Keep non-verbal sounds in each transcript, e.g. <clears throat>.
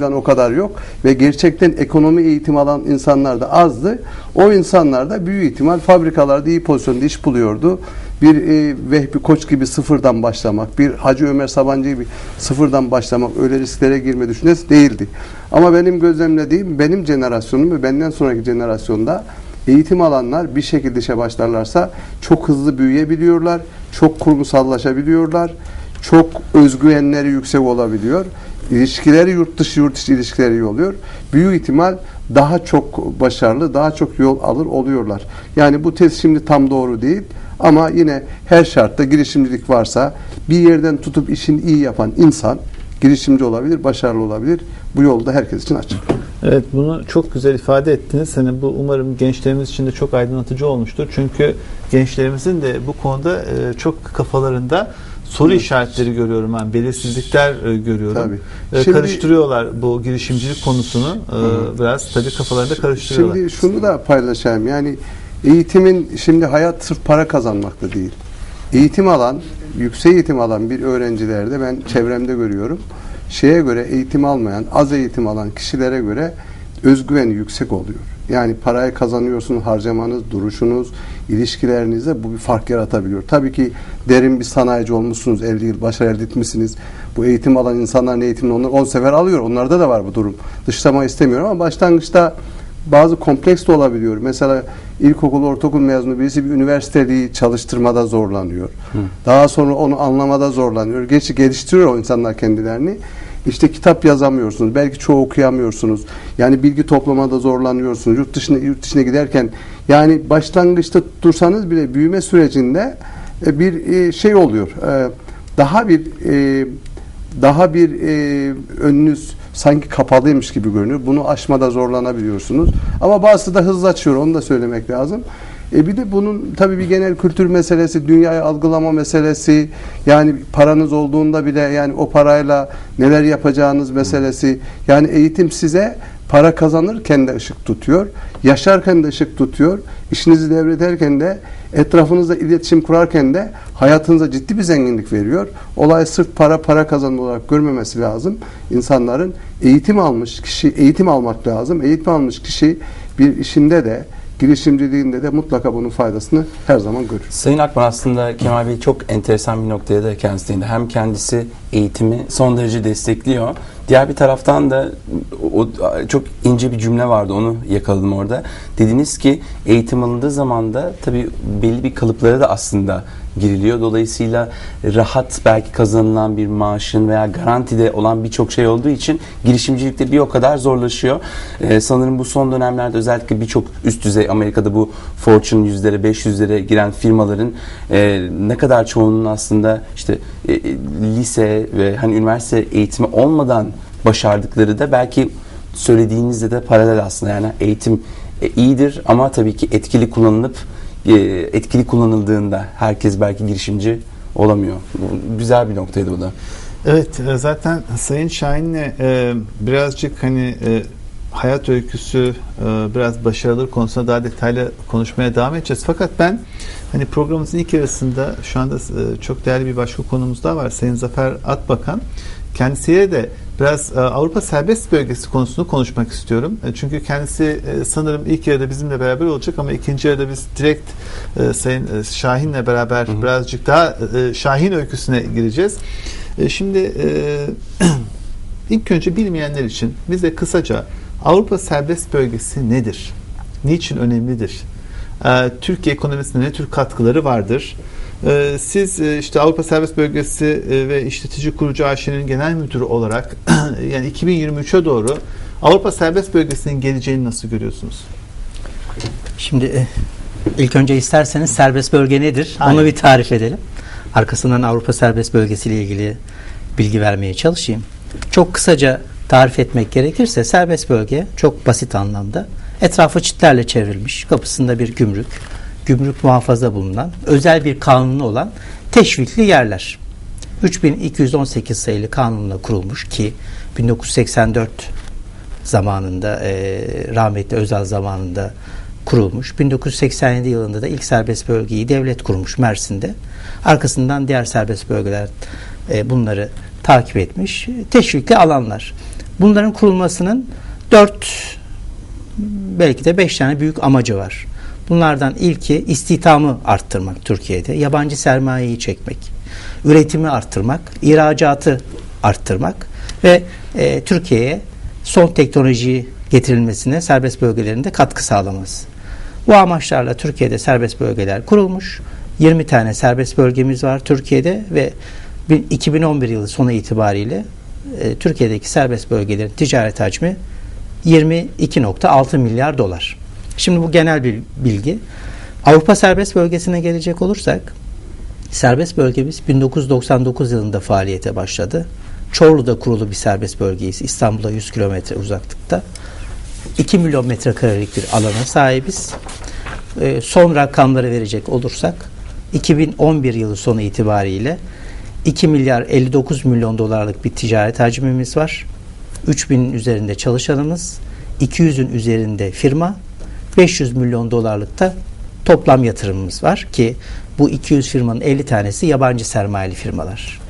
o kadar yok ve gerçekten ekonomi eğitimi alan insanlar da azdı. O insanlar da büyük ihtimal fabrikalarda iyi pozisyonda iş buluyordu. Bir e, Vehbi Koç gibi sıfırdan başlamak, bir Hacı Ömer Sabancı gibi sıfırdan başlamak öyle risklere girme düşüncesi değildi. Ama benim gözlemlediğim benim jenerasyonum ve benden sonraki jenerasyonda eğitim alanlar bir şekilde işe başlarlarsa çok hızlı büyüyebiliyorlar, çok kurumsallaşabiliyorlar, çok özgüvenleri yüksek olabiliyor. İlişkileri yurt dışı yurt içi ilişkileri iyi oluyor. Büyük ihtimal daha çok başarılı, daha çok yol alır oluyorlar. Yani bu test şimdi tam doğru değil ama yine her şartta girişimcilik varsa bir yerden tutup işini iyi yapan insan girişimci olabilir, başarılı olabilir. Bu yolda herkes için açık. Evet bunu çok güzel ifade ettiniz. Hani bu umarım gençlerimiz için de çok aydınlatıcı olmuştur. Çünkü gençlerimizin de bu konuda e, çok kafalarında soru işaretleri görüyorum ben. Belirsizlikler e, görüyorum. Tabii. E, Şimdi- karıştırıyorlar bu girişimcilik konusunu. E, biraz tabii kafalarında karıştırıyorlar. Şimdi şunu da paylaşayım. Yani eğitimin şimdi hayat sırf para kazanmakta değil. Eğitim alan, yüksek eğitim alan bir öğrencilerde ben çevremde görüyorum. Şeye göre eğitim almayan, az eğitim alan kişilere göre özgüveni yüksek oluyor. Yani parayı kazanıyorsunuz, harcamanız, duruşunuz, ilişkilerinizde bu bir fark yaratabiliyor. Tabii ki derin bir sanayici olmuşsunuz, 50 yıl başarı elde etmişsiniz. Bu eğitim alan insanların eğitimini onlar 10 sefer alıyor. Onlarda da var bu durum. Dışlama istemiyorum ama başlangıçta bazı kompleks de olabiliyor. Mesela ilkokul, ortaokul mezunu birisi bir üniversiteliği çalıştırmada zorlanıyor. Daha sonra onu anlamada zorlanıyor. Gerçi geliştiriyor o insanlar kendilerini. İşte kitap yazamıyorsunuz. Belki çoğu okuyamıyorsunuz. Yani bilgi toplamada zorlanıyorsunuz. Yurt dışına yurt dışına giderken yani başlangıçta dursanız bile büyüme sürecinde e, bir e, şey oluyor. E, Daha bir daha bir önünüz sanki kapalıymış gibi görünüyor. Bunu aşmada zorlanabiliyorsunuz. Ama bazısı da hızlı açıyor. Onu da söylemek lazım. E bir de bunun tabii bir genel kültür meselesi, dünyayı algılama meselesi, yani paranız olduğunda bile yani o parayla neler yapacağınız meselesi. Yani eğitim size para kazanırken de ışık tutuyor, yaşarken de ışık tutuyor, işinizi devrederken de etrafınızda iletişim kurarken de hayatınıza ciddi bir zenginlik veriyor. Olay sırf para para kazanma olarak görmemesi lazım. İnsanların eğitim almış kişi eğitim almak lazım. Eğitim almış kişi bir işinde de girişimciliğinde de mutlaka bunun faydasını her zaman görür. Sayın Akman aslında Kemal Bey çok enteresan bir noktaya da kendisi değindi. Hem kendisi eğitimi son derece destekliyor. Diğer bir taraftan da o, çok ince bir cümle vardı onu yakaladım orada. Dediniz ki eğitim alındığı zaman da tabii belli bir kalıplara da aslında giriliyor. Dolayısıyla rahat belki kazanılan bir maaşın veya garantide olan birçok şey olduğu için girişimcilikte bir o kadar zorlaşıyor. Ee, sanırım bu son dönemlerde özellikle birçok üst düzey Amerika'da bu Fortune yüzlere 500'lere giren firmaların e, ne kadar çoğunun aslında işte e, e, lise ve hani üniversite eğitimi olmadan başardıkları da belki söylediğinizde de paralel aslında yani eğitim e, iyidir ama tabii ki etkili kullanılıp e, etkili kullanıldığında herkes belki girişimci olamıyor. Güzel bir noktaydı bu da. Evet e, zaten Sayın Şahin'le e, birazcık hani e, hayat öyküsü e, biraz başarıları konusunda daha detaylı konuşmaya devam edeceğiz. Fakat ben hani programımızın ilk yarısında şu anda e, çok değerli bir başka konumuz daha var. Sayın Zafer Atbakan. Kendisiyle de biraz e, Avrupa Serbest Bölgesi konusunu konuşmak istiyorum. E, çünkü kendisi e, sanırım ilk yarıda bizimle beraber olacak ama ikinci yarıda biz direkt Sayın Şahin'le beraber birazcık daha Şahin öyküsüne gireceğiz. Şimdi <clears throat> ilk önce bilmeyenler için bize kısaca Avrupa Serbest Bölgesi nedir? Niçin önemlidir? Türkiye ekonomisine ne tür katkıları vardır? E, Siz e, işte Avrupa Serbest Bölgesi e, ve İşletici Kurucu AŞ'nin genel müdürü olarak <clears throat> yani 2023'e doğru Avrupa Serbest Bölgesi'nin geleceğini nasıl görüyorsunuz? Şimdi e, ilk önce isterseniz serbest bölge nedir? Aynen. Onu bir tarif edelim. Arkasından Avrupa Serbest Bölgesi ile ilgili bilgi vermeye çalışayım. Çok kısaca tarif etmek gerekirse serbest bölge çok basit anlamda etrafı çitlerle çevrilmiş, kapısında bir gümrük, gümrük muhafaza bulunan, özel bir kanunu olan teşvikli yerler. 3218 sayılı kanunla kurulmuş ki 1984 zamanında e, rahmetli Özal zamanında kurulmuş. 1987 yılında da ilk serbest bölgeyi devlet kurmuş Mersin'de. Arkasından diğer serbest bölgeler e, bunları takip etmiş. Teşvikli alanlar. Bunların kurulmasının 4 belki de 5 tane büyük amacı var. Bunlardan ilki istihdamı arttırmak Türkiye'de, yabancı sermayeyi çekmek, üretimi arttırmak, ihracatı arttırmak ve e, Türkiye'ye son teknolojiyi getirilmesine serbest bölgelerinde katkı sağlaması. Bu amaçlarla Türkiye'de serbest bölgeler kurulmuş. 20 tane serbest bölgemiz var Türkiye'de ve bir- 2011 yılı sonu itibariyle e, Türkiye'deki serbest bölgelerin ticaret hacmi 22.6 milyar dolar. Şimdi bu genel bir bilgi. Avrupa serbest bölgesine gelecek olursak serbest bölgemiz 1999 yılında faaliyete başladı. Çorlu'da kurulu bir serbest bölgeyiz. İstanbul'a 100 kilometre uzaklıkta. 2 milyon metrekarelik bir alana sahibiz. Ee, son rakamları verecek olursak 2011 yılı sonu itibariyle 2 milyar 59 milyon dolarlık bir ticaret hacmimiz var. 3000'in üzerinde çalışanımız, 200'ün üzerinde firma, 500 milyon dolarlık da toplam yatırımımız var ki bu 200 firmanın 50 tanesi yabancı sermayeli firmalar.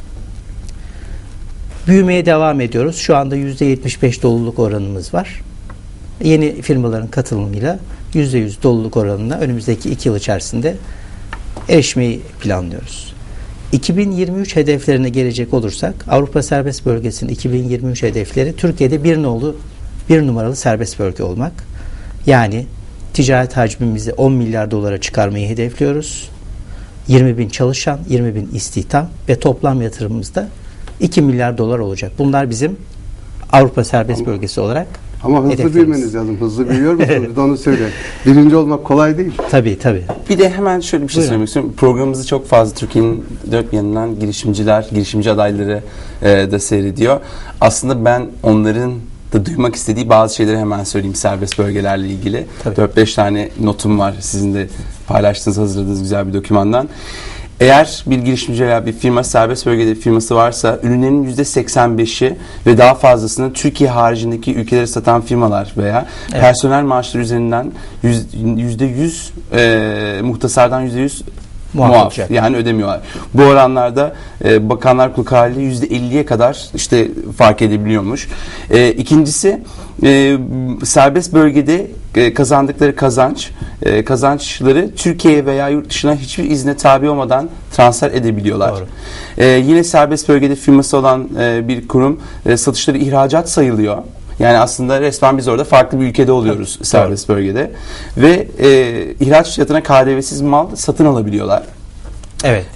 Büyümeye devam ediyoruz. Şu anda %75 doluluk oranımız var. Yeni firmaların katılımıyla %100 doluluk oranına önümüzdeki 2 yıl içerisinde erişmeyi planlıyoruz. 2023 hedeflerine gelecek olursak Avrupa Serbest Bölgesi'nin 2023 hedefleri Türkiye'de bir nolu bir numaralı serbest bölge olmak. Yani ticaret hacmimizi 10 milyar dolara çıkarmayı hedefliyoruz. 20 bin çalışan, 20 bin istihdam ve toplam yatırımımız da 2 milyar dolar olacak. Bunlar bizim Avrupa Serbest Bölgesi olarak Ama hızlı hedeflerimiz. büyümeniz lazım. Hızlı büyüyor musunuz? <laughs> Bir de onu söyle. Birinci olmak kolay değil. Tabii tabii. Bir de hemen şöyle bir şey Buyurun. söylemek istiyorum. Programımızı çok fazla Türkiye'nin dört yanından girişimciler, girişimci adayları e, da seyrediyor. Aslında ben onların da duymak istediği bazı şeyleri hemen söyleyeyim serbest bölgelerle ilgili. Tabii. 4-5 tane notum var sizin de paylaştığınız, hazırladığınız güzel bir dokümandan. Eğer bir girişimci veya bir firma serbest bölgede bir firması varsa ürünlerin %85'i ve daha fazlasını Türkiye haricindeki ülkelere satan firmalar veya Evet. personel maaşları üzerinden yüz- %100 e, muhtasardan %100 Muaf muaf, olacak. yani ödemiyorlar. Bu oranlarda e, Bakanlar Kurulu kararıyla %50'ye kadar işte fark edebiliyormuş. E, ikincisi e, serbest bölgede e, kazandıkları kazanç e, kazançları Türkiye'ye veya yurt dışına hiçbir izne tabi olmadan transfer edebiliyorlar. Doğru. E, yine serbest bölgede firması olan e, bir kurum e, satışları ihracat sayılıyor. Yani aslında resmen biz orada farklı bir ülkede oluyoruz serbest bölgede. Ve e, ihraç fiyatına KDV'siz mal satın alabiliyorlar. Evet.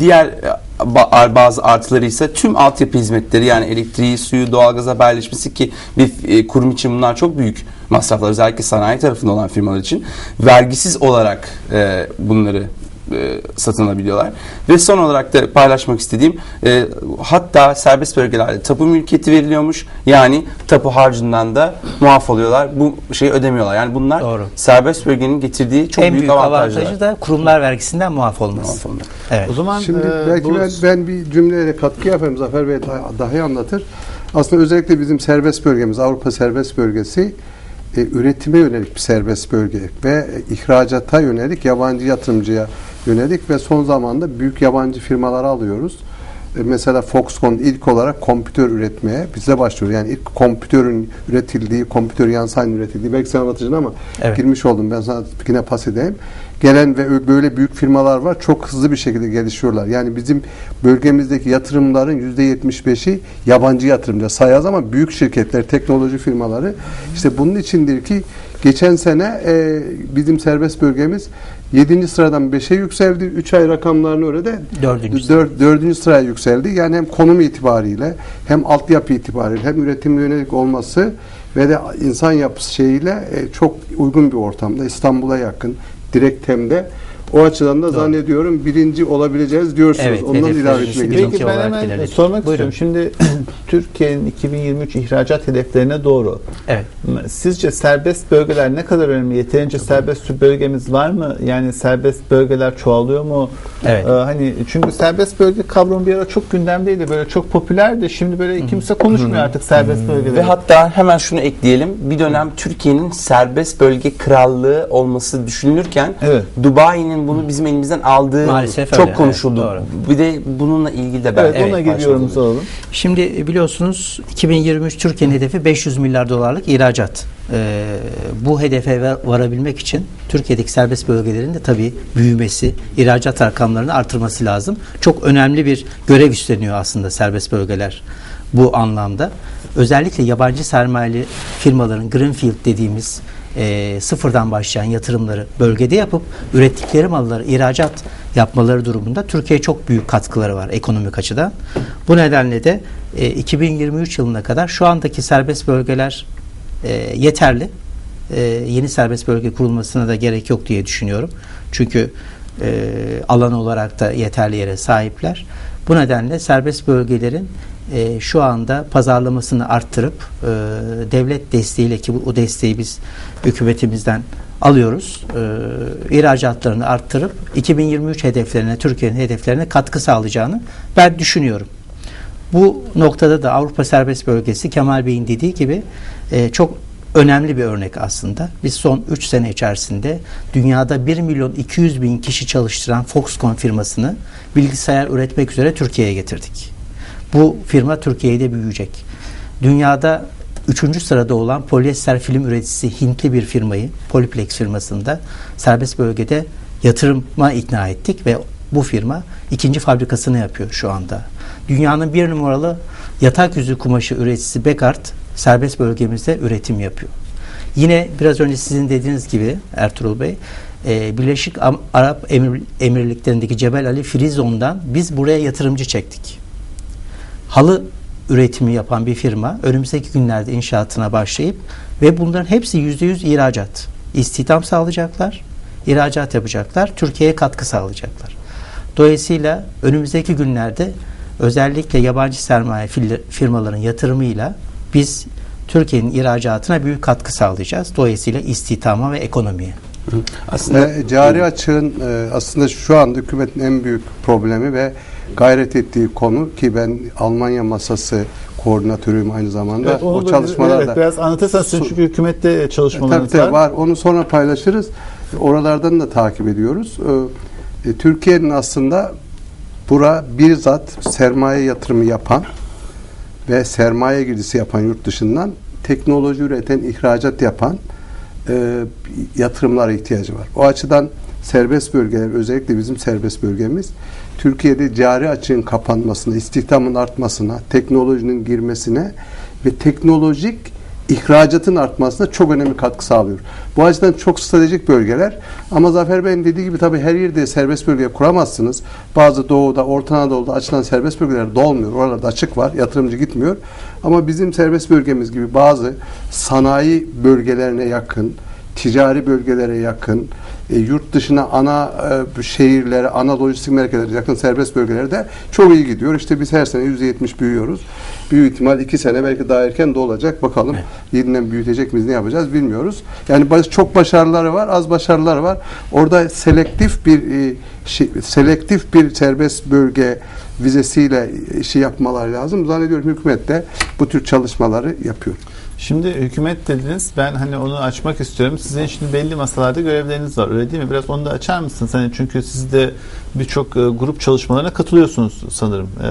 Diğer e, ba- bazı artıları ise tüm altyapı hizmetleri yani elektriği, suyu, doğalgaz haberleşmesi ki bir e, kurum için bunlar çok büyük masraflar özellikle sanayi tarafında olan firmalar için vergisiz olarak e, bunları e, satın alabiliyorlar. Ve son olarak da paylaşmak istediğim e, hatta serbest bölgelerde tapu mülkiyeti veriliyormuş. Yani tapu harcından da muaf oluyorlar. Bu şeyi ödemiyorlar. Yani bunlar Doğru. serbest bölgenin getirdiği çok en büyük, büyük avantajlar. avantajı da kurumlar vergisinden muaf olması. Muaf olmak. Evet. O zaman Şimdi e, belki bu- ben, ben bir cümleyle katkı yapayım. Zafer Bey daha, daha iyi anlatır. Aslında özellikle bizim serbest bölgemiz, Avrupa serbest bölgesi e, üretime yönelik bir serbest bölge ve ihracata yönelik yabancı yatırımcıya yönelik ve son zamanda büyük yabancı firmaları alıyoruz. E, mesela Foxconn ilk olarak kompütör üretmeye bize başlıyor. Yani ilk kompütörün üretildiği, kompütör yansayın üretildiği belki sen anlatacaksın ama Evet. girmiş oldum. Ben sana yine pas edeyim. Gelen ve böyle büyük firmalar var. Çok hızlı bir şekilde gelişiyorlar. Yani bizim bölgemizdeki yatırımların %75'i yabancı yatırımcı sayaz ama büyük şirketler, teknoloji firmaları. İşte bunun içindir ki geçen sene e, bizim serbest bölgemiz 7. sıradan 5'e yükseldi. 3 ay rakamlarını öyle de Dördüncü dör- dördüncü sıraya yükseldi. Yani hem konum itibariyle hem altyapı itibariyle hem üretim yönelik olması ve de insan yapısı şeyiyle e, çok uygun bir ortamda İstanbul'a yakın direkt temde o açıdan da zannediyorum birinci olabileceğiz diyorsunuz. Evet, Ondan ilave etmek. Peki ben hemen ilerledik. sormak Buyurun. istiyorum. Şimdi <clears throat> Türkiye'nin 2023 ihracat hedeflerine doğru. Evet. Sizce serbest bölgeler ne kadar önemli? Yeterince serbest bölgemiz var mı? Yani serbest bölgeler çoğalıyor mu? Evet. Ee, hani çünkü serbest bölge kavramı bir ara çok gündemdeydi. Böyle çok popülerdi. Şimdi böyle kimse konuşmuyor artık serbest bölgeleri. Ve hatta hemen şunu ekleyelim. Bir dönem Türkiye'nin serbest bölge krallığı olması düşünülürken Evet. Dubai'nin Amerika'nın bunu bizim elimizden aldığı Maalesef çok öyle, konuşuldu. evet, Bir de bununla ilgili de ben Evet, ona Evet, geliyorum başladım. soralım. Şimdi biliyorsunuz 2023 Türkiye'nin hedefi 500 milyar dolarlık ihracat. Ee, bu hedefe var- varabilmek için Türkiye'deki serbest bölgelerin de tabii büyümesi, ihracat rakamlarını artırması lazım. Çok önemli bir görev üstleniyor aslında serbest bölgeler bu anlamda. Özellikle yabancı sermayeli firmaların greenfield dediğimiz e, sıfırdan başlayan yatırımları bölgede yapıp ürettikleri malları ihracat yapmaları durumunda Türkiye'ye çok büyük katkıları var ekonomik açıdan. Bu nedenle de e, 2023 yılına kadar şu andaki serbest bölgeler e, yeterli. E, yeni serbest bölge kurulmasına da gerek yok diye düşünüyorum. Çünkü e, alan olarak da yeterli yere sahipler. Bu nedenle serbest bölgelerin e, şu anda pazarlamasını arttırıp e, devlet desteğiyle ki bu, o desteği biz hükümetimizden alıyoruz. E, ihracatlarını arttırıp 2023 hedeflerine, Türkiye'nin hedeflerine katkı sağlayacağını ben düşünüyorum. Bu noktada da Avrupa Serbest Bölgesi Kemal Bey'in dediği gibi e, çok önemli bir örnek aslında. Biz son 3 sene içerisinde dünyada 1 milyon 200 bin kişi çalıştıran Foxconn firmasını bilgisayar üretmek üzere Türkiye'ye getirdik. Bu firma Türkiye'de büyüyecek. Dünyada 3. sırada olan polyester film üreticisi Hintli bir firmayı, Polyplex firmasında serbest bölgede yatırıma ikna ettik ve bu firma ikinci fabrikasını yapıyor şu anda. Dünyanın bir numaralı yatak yüzü kumaşı üreticisi Bekart serbest bölgemizde üretim yapıyor. Yine biraz önce sizin dediğiniz gibi Ertuğrul Bey, e, Birleşik Arap Emir- Emirlikleri'ndeki Cebel Ali Frizon'dan biz buraya yatırımcı çektik. Halı üretimi yapan bir firma önümüzdeki günlerde inşaatına başlayıp ve bunların hepsi %100 ihracat. İstihdam sağlayacaklar, ihracat yapacaklar, Türkiye'ye katkı sağlayacaklar. Dolayısıyla önümüzdeki günlerde özellikle yabancı sermaye firmaların yatırımıyla biz Türkiye'nin ihracatına büyük katkı sağlayacağız. Dolayısıyla istihdama ve ekonomiye. Aslında Ve cari açığın e, aslında şu anda hükümetin en büyük problemi ve gayret ettiği konu ki ben Almanya masası koordinatörüyüm aynı zamanda. Evet, o da- çalışmalarda evet, biraz anlatırsanız Su- çünkü hükümette Tabii çalışmalarınız tabii var. var. Onu sonra paylaşırız. Oralardan da takip ediyoruz. Ee, e, Türkiye'nin aslında bura bizzat sermaye yatırımı yapan ve sermaye girdisi yapan yurt dışından teknoloji üreten, ihracat yapan e, yatırımlara ihtiyacı var. O açıdan serbest bölgeler, özellikle bizim serbest bölgemiz Türkiye'de cari açığın kapanmasına, istihdamın artmasına, teknolojinin girmesine ve teknolojik ihracatın artmasına çok önemli katkı sağlıyor. Bu açıdan çok stratejik bölgeler ama Zafer Bey'in dediği gibi tabii her yerde serbest bölge kuramazsınız. Bazı doğuda, Orta Anadolu'da açılan serbest bölgeler dolmuyor. Oralarda açık var. Yatırımcı gitmiyor. Ama bizim serbest bölgemiz gibi bazı sanayi bölgelerine yakın, ticari bölgelere yakın, e, yurt dışına ana e, şehirlere, ana lojistik merkezlere yakın serbest bölgelerde çok iyi gidiyor. İşte biz her sene %70 büyüyoruz. Büyük ihtimal iki sene belki daha erken de olacak. Bakalım yeniden büyütecek miyiz, ne yapacağız bilmiyoruz. Yani çok başarıları var, az başarıları var. Orada selektif bir e, şey, selektif bir serbest bölge vizesiyle işi yapmalar lazım. Zannediyorum hükümet de bu tür çalışmaları yapıyor. Şimdi hükümet dediniz. Ben hani onu açmak istiyorum. Sizin şimdi belli masalarda görevleriniz var. Öyle değil mi? Biraz onu da açar mısınız? Hani çünkü siz de birçok e, grup çalışmalarına katılıyorsunuz sanırım. E,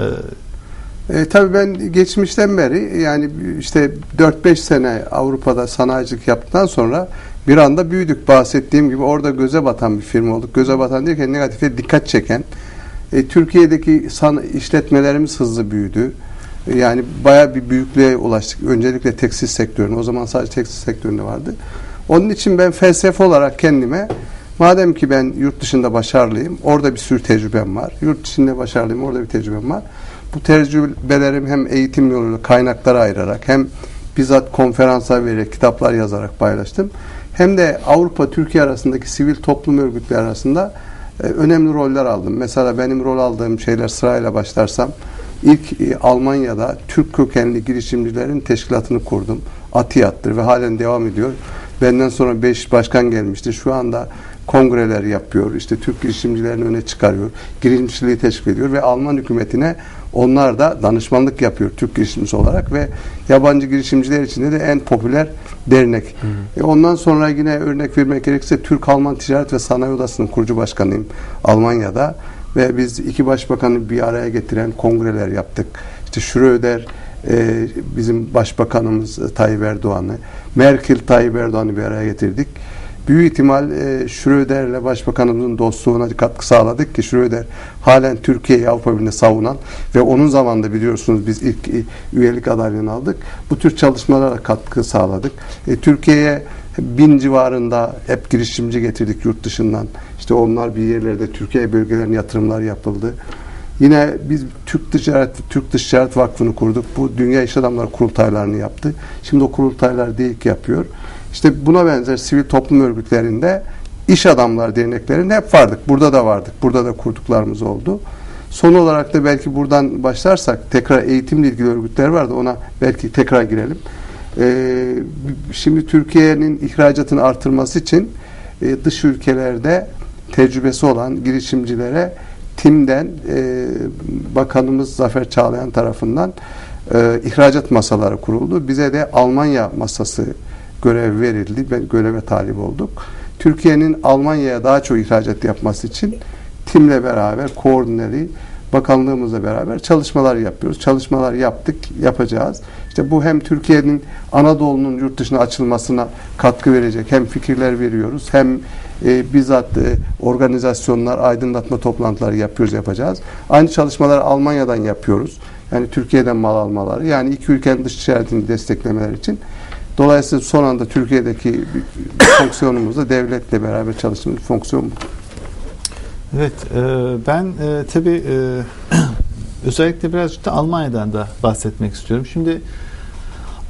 E, tabii ben geçmişten beri yani işte 4-5 sene Avrupa'da sanayicilik yaptıktan sonra bir anda büyüdük. Bahsettiğim gibi orada göze batan bir firma olduk. Göze batan derken negatife dikkat çeken. E, Türkiye'deki san işletmelerimiz hızlı büyüdü. Yani bayağı bir büyüklüğe ulaştık. Öncelikle tekstil sektöründe. O zaman sadece tekstil sektöründe vardı. Onun için ben felsefe olarak kendime madem ki ben yurt dışında başarılıyım, orada bir sürü tecrübem var. Yurt dışında başarılıyım, orada bir tecrübem var. Bu tecrübelerimi hem eğitim yoluyla kaynaklara ayırarak hem bizzat konferanslar vererek, kitaplar yazarak paylaştım. Hem de Avrupa, Türkiye arasındaki sivil toplum örgütleri arasında e, önemli roller aldım. Mesela benim rol aldığım şeyler sırayla başlarsam ilk e, Almanya'da Türk kökenli girişimcilerin teşkilatını kurdum. ATİAD'dır ve halen devam ediyor. Benden sonra 5 başkan gelmiştir. Şu anda kongreler yapıyor. İşte Türk girişimcilerini öne çıkarıyor. Girişimciliği teşvik ediyor ve Alman hükümetine Onlar da danışmanlık yapıyor Türk girişimcisi olarak ve yabancı girişimciler içinde de en popüler dernek. E ondan sonra yine örnek vermek gerekirse Türk-Alman Ticaret ve Sanayi Odası'nın kurucu başkanıyım Almanya'da ve biz iki başbakanı bir araya getiren kongreler yaptık. İşte Schröder e, bizim başbakanımız Tayyip Erdoğan'ı, Merkel Tayyip Erdoğan'ı bir araya getirdik. Büyük ihtimal e, Schröder'le başbakanımızın dostluğuna katkı sağladık ki Schröder halen Türkiye'yi Avrupa Birliği'nde savunan ve onun zamanında biliyorsunuz biz ilk e, üyelik adaylığını aldık. Bu tür çalışmalara katkı sağladık. E, Türkiye'ye bin civarında hep girişimci getirdik yurt dışından. İşte onlar bir yerlerde Türkiye bölgelerine yatırımlar yapıldı. Yine biz Türk Ticaret Türk Dış Ticaret Vakfı'nı kurduk. Bu Dünya İş Adamları kurultaylarını yaptı. Şimdi o kurultaylar DİK yapıyor. İşte buna benzer sivil toplum örgütlerinde iş adamlar derneklerinde hep vardık. Burada da vardık. Burada da kurduklarımız oldu. Son olarak da belki buradan başlarsak tekrar eğitimle ilgili örgütler vardı. Ona belki tekrar girelim. Ee, şimdi Türkiye'nin ihracatını artırması için e, dış ülkelerde tecrübesi olan girişimcilere TİM'den e, Bakanımız Zafer Çağlayan tarafından e, ihracat masaları kuruldu. Bize de Almanya masası görev verildi. Ben göreve talip olduk. Türkiye'nin Almanya'ya daha çok ihracat yapması için TİM'le beraber koordineli bakanlığımızla beraber çalışmalar yapıyoruz. Çalışmalar yaptık, yapacağız. İşte bu hem Türkiye'nin Anadolu'nun yurt dışına açılmasına katkı verecek hem fikirler veriyoruz hem e, bizzat e, organizasyonlar, aydınlatma toplantıları yapıyoruz, yapacağız. Aynı çalışmaları Almanya'dan yapıyoruz. Yani Türkiye'den mal almaları. Yani iki ülkenin dış ticaretini desteklemeler için. Dolayısıyla son anda Türkiye'deki fonksiyonumuzda devletle beraber çalıştığımız fonksiyon. Evet, e, ben e, tabii e, <clears throat> özellikle birazcık da Almanya'dan da bahsetmek istiyorum. Şimdi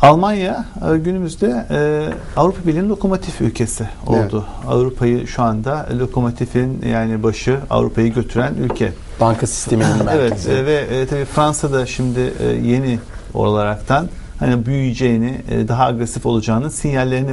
Almanya e, günümüzde e, Avrupa Birliği'nin lokomotif ülkesi oldu. Avrupa'yı şu anda lokomotifin yani başı Avrupa'yı götüren ülke. Banka sisteminin Evet merkezi. e, ve e, tabii Fransa'da şimdi e, yeni olaraktan hani büyüyeceğini, e, daha agresif olacağını sinyallerini